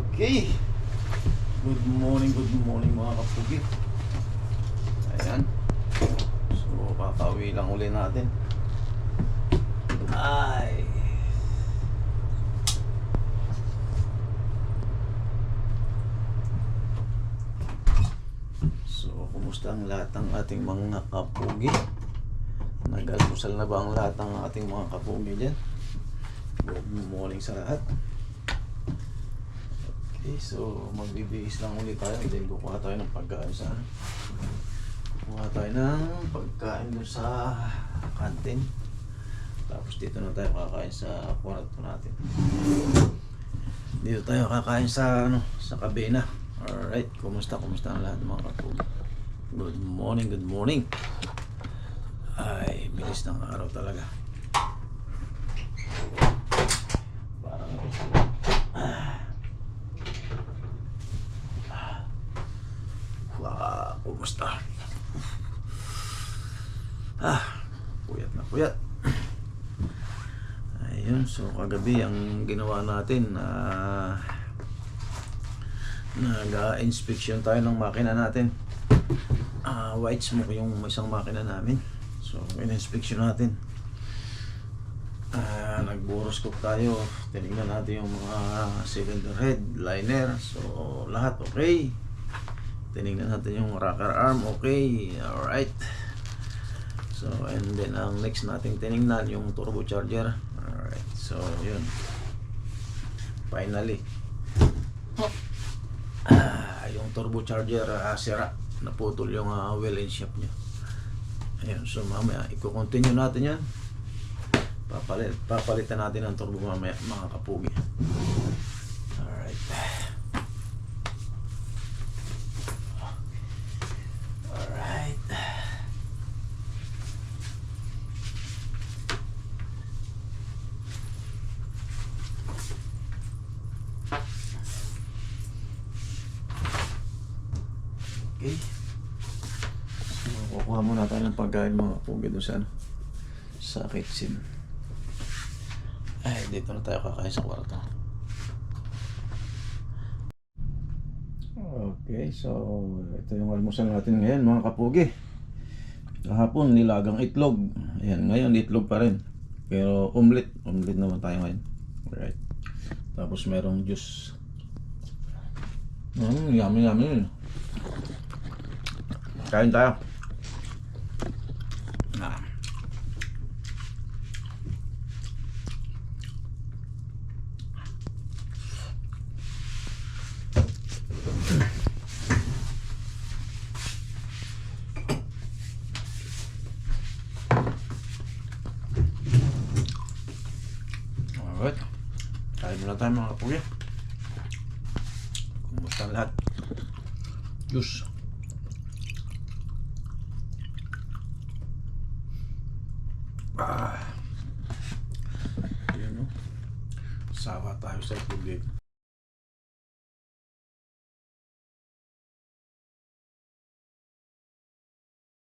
Okay. Good morning, good morning mga kapugi. Ayan. So, kakauwi lang uli natin. Ay. So, kumusta ang lahat ng ating mga kapugi? Nag-almusal na ba ang lahat ng ating mga kapugi dyan? Good morning sa lahat. Okay, so magbibihis lang ulit tayo. Then kukuha tayo ng pagkain sa kukuha tayo ng pagkain doon sa kantin. Tapos dito na tayo kakain sa kwarto natin. Dito tayo kakain sa ano, sa kabina. Alright, kumusta? Kumusta ang lahat mga kapug? Good morning, good morning. Ay, bilis ng araw talaga. Kumusta? Ah, puyat na puyat. Ayun, so kagabi ang ginawa natin na nag-inspection tayo ng makina natin. Ah, white smoke yung isang makina namin. So, in-inspection natin. Ah, nag-boroscope tayo. Tinignan natin yung mga cylinder head, liner. So, lahat okay. Tinignan natin yung rocker arm, okay. Alright. So, and then ang next nating tinignan yung turbocharger. Alright. So, yun. Finally. Ah, yung turbocharger ah, sira. Naputol yung uh, well and shaft niya. Ayun. So, mamaya, i-continue natin yan. Papalit, papalitan natin ang turbo mamaya, mga kapugi. Alright. Okay. So, muna tayo ng pagkain mga pugi doon sa, ano, sa kitchen. Ay, dito na tayo kakain sa kwarto. Okay, so ito yung almusal natin ngayon mga kapugi. Kahapon nilagang itlog. Ayan, ngayon itlog pa rin. Pero omelet, omelet naman tayo ngayon. Alright. Tapos merong juice. Mm, yummy yummy. Kain tayo. Ah. Alright. Kain muna tayo mga kapuya. Kumusta lahat? Juice. Ah. Yan o. Sawa tayo sa tubig.